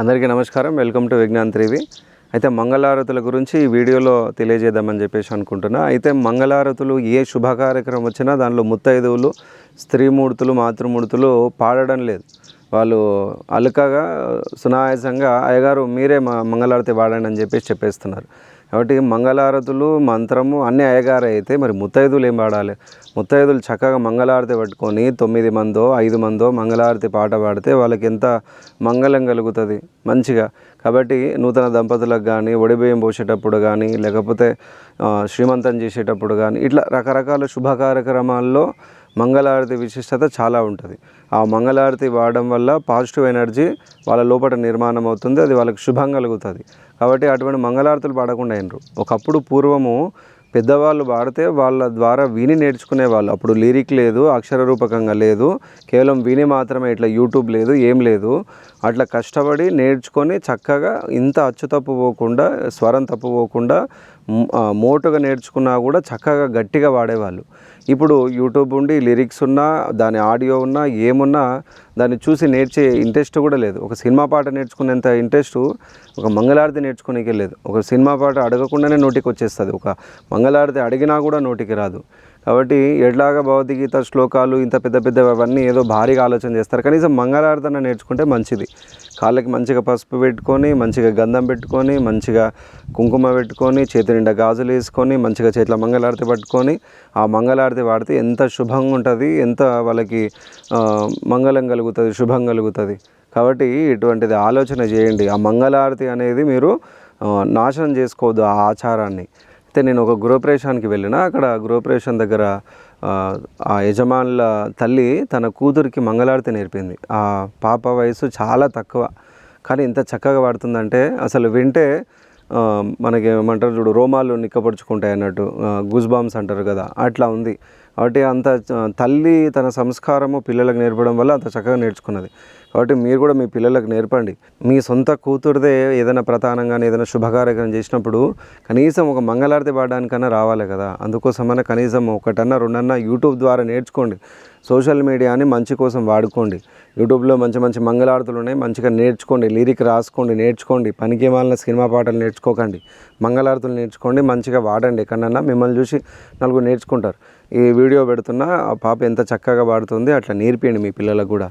అందరికీ నమస్కారం. Welcome to Vignan త్రివి. అయితే మంగళారతుల గురించి ఈ వీడియోలో తెలియజేద్దామని చెప్పేసి అనుకుంటున్నా. అయితే మంగళారతులు ఏ శుభ కార్యక్రమం వచ్చినా దానిలో ముత్తైదువులు స్త్రీమూర్తులు మాతృమూర్తులు పాడడం లేదు. వాళ్ళు అలకగా సునాయాసంగా అయ్యగారు మీరే మా మంగళారతి వాడండి అని చెప్పేసి చెప్పేస్తున్నారు. కాబట్టి మంగళారతులు మంత్రము అన్ని అయ్యగారే అయితే మరి ముత్తైదులు ఏం పాడాలి? ముత్తైదులు చక్కగా మంగళారతి పట్టుకొని తొమ్మిది మందో ఐదు మందో మంగళారతి పాట పాడితే వాళ్ళకి ఎంత మంగళం కలుగుతుంది? మంచిగా. కాబట్టి నూతన దంపతులకు కానీ ఒడిబియ్యం పోసేటప్పుడు కానీ లేకపోతే శ్రీమంతం చేసేటప్పుడు కానీ ఇట్లా రకరకాల శుభ కార్యక్రమాల్లో మంగళారతి విశిష్టత చాలా ఉంటుంది. ఆ మంగళారతి వాడడం వల్ల పాజిటివ్ ఎనర్జీ వాళ్ళ లోపల నిర్మాణం అవుతుంది అది వాళ్ళకి శుభం కలుగుతుంది. కాబట్టి అటువంటి మంగళారతులు పాడకుండా అయినరు ఒకప్పుడు పూర్వము పెద్దవాళ్ళు పాడితే వాళ్ళ ద్వారా విని నేర్చుకునే వాళ్ళు. అప్పుడు లిరిక్ లేదు అక్షర రూపకంగా లేదు కేవలం విని మాత్రమే ఇట్లా యూట్యూబ్ లేదు ఏం లేదు. అట్లా కష్టపడి నేర్చుకొని చక్కగా ఇంత అచ్చు తప్పు పోకుండా స్వరం తప్పు పోకుండా మోటుగా నేర్చుకున్నా కూడా చక్కగా గట్టిగా వాడేవాళ్ళు. ఇప్పుడు యూట్యూబ్ ఉండి లిరిక్స్ ఉన్నా దాని ఆడియో ఉన్నా ఏమున్నా దాన్ని చూసి నేర్చే ఇంట్రెస్ట్ కూడా లేదు. ఒక సినిమా పాట నేర్చుకునేంత ఇంట్రెస్ట్ ఒక మంగళారతి నేర్చుకునేకే లేదు. ఒక సినిమా పాట అడగకుండానే నోటికి వచ్చేస్తుంది. ఒక మంగళారతి అడిగినా కూడా నోటికి రాదు. కాబట్టి ఎట్లాగా భగవద్గీత శ్లోకాలు ఇంత పెద్ద పెద్ద అవన్నీ ఏదో భారీగా ఆలోచన చేస్తారు. కనీసం మంగళారతన నేర్చుకుంటే మంచిది. కాళ్ళకి మంచిగా పసుపు పెట్టుకొని మంచిగా గంధం పెట్టుకొని మంచిగా కుంకుమ పెట్టుకొని చేతి నిండా గాజులు వేసుకొని మంచిగా చేతిలో మంగళారతి పట్టుకొని ఆ మంగళారతి వాడితే ఎంత శుభంగా ఉంటుంది ఎంత వాళ్ళకి మంగళం కలుగుతుంది శుభం కలుగుతుంది. కాబట్టి ఇటువంటిది ఆలోచన చేయండి. ఆ మంగళారతి అనేది మీరు నాశనం చేసుకోవద్దు ఆ ఆచారాన్ని. అయితే నేను ఒక గృహప్రవేశానికి వెళ్ళిన అక్కడ గృహప్రవేశం దగ్గర ఆ, యజమానుల తల్లి తన కూతురికి మంగళారతి నేర్పింది. ఆ పాప వయసు చాలా తక్కువ. కానీ ఇంత చక్కగా పాడుతుందంటే అసలు వింటే మనకి ఏమంటారు చూడు రోమాలు నిక్కపరుచుకుంటాయి అన్నట్టు గూస్ బాంబ్స్ అంటారు కదా అట్లా ఉంది. కాబట్టి అంత తల్లి తన సంస్కారము పిల్లలకు నేర్పడం వల్ల అంత చక్కగా నేర్చుకున్నది. కాబట్టి మీరు కూడా మీ పిల్లలకు నేర్పండి. మీ సొంత కూతురుదే ఏదైనా ప్రధానంగానే ఏదైనా శుభకార్యక్రమం చేసినప్పుడు కనీసం ఒక మంగళారతి పాడడానికన్నా రావాలి కదా. అందుకోసమైనా కనీసం ఒకటన్నా రెండన్నా యూట్యూబ్ ద్వారా నేర్చుకోండి. సోషల్ మీడియాని మంచి కోసం వాడుకోండి. యూట్యూబ్లో మంచి మంచి మంగళారతులు ఉన్నాయి. మంచిగా నేర్చుకోండి లిరిక్ రాసుకోండి నేర్చుకోండి. పనికి మాలిన సినిమా పాటలు నేర్చుకోకండి. మంగళారతులు నేర్చుకోండి మంచిగా వాడండి. ఎక్కడన్నా మిమ్మల్ని చూసి నలుగురు నేర్చుకుంటారు. ఈ వీడియో పెడుతున్నా ఆ పాప ఎంత చక్కగా పాడుతుంది అట్లా నేర్పియండి మీ పిల్లలకు కూడా.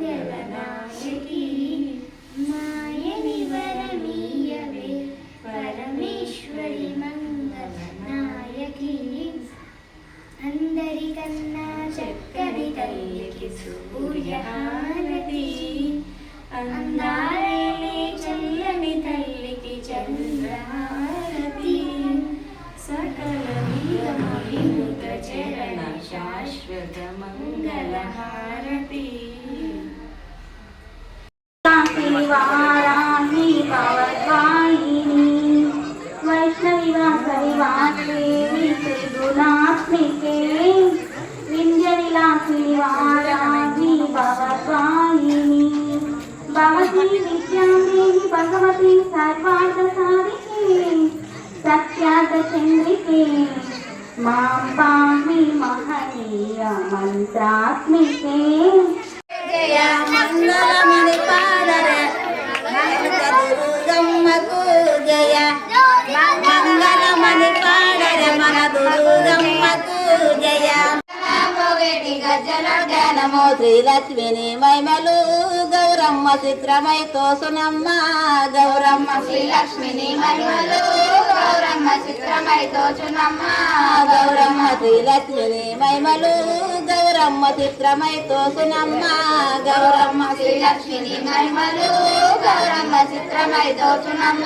మంగళనాయకి మాయని వరమీయవే పరమేశ్వరి మంగళనాయకి అందరికన్నా చక్కని తల్లికి సూర్యహారతి అందాలే చల్లని తల్లికి చంద్రహారతి సకల విముత చరణ శాశ్వత మంగళహారతి ಮಿಕೆಯೇ ವಿಂಜನಿಲಾಸಿ ವಾರಾಗಿ ಭವತ್ವಾಯಿನಿ ಭವತಿ ವಿದ್ಯಾದೇಹಿ ಭಗವತಿ ಸರ್ವಾರ್ಥ ಸಾಧಿಕೆ ಸತ್ಯಾದ ಚಂದ್ರಿಕೆ ಮಾಂ ಪಾಹಿ ಮಹನೀಯ ಮಂತ್ರಾತ್ಮಿಕೆ జ్ఞానమో శ్రీలక్ష్మిని మైమలు గౌరమ్మ చిత్రమై తోసునమ్మ. గౌరమ్మ శ్రీలక్ష్మిని మైమలు గౌరమ్మ చిత్రమై తోచునమ్మ. గౌరమ్మ శ్రీలక్ష్మిని మైమలు గౌరమ్మ చిత్రమై తోసునమ్మ. గౌరమ్మ శ్రీలక్ష్మిని మైమలు గౌరమ్మ చిత్రమై తోచునమ్మ.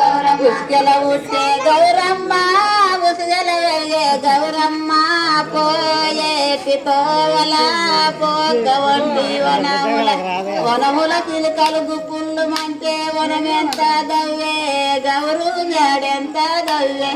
గౌరమ్మ ఉస్గల ఉట్టే గౌరమ్మ ఉసుగల గౌరమ్మ. పోయే తోవల పోక వంటి వనముల వనముల చిలుకలు గుప్పుళ్ళు మంటే వనమెంత దవ్వే? గౌరు జాడెంత దవ్వే?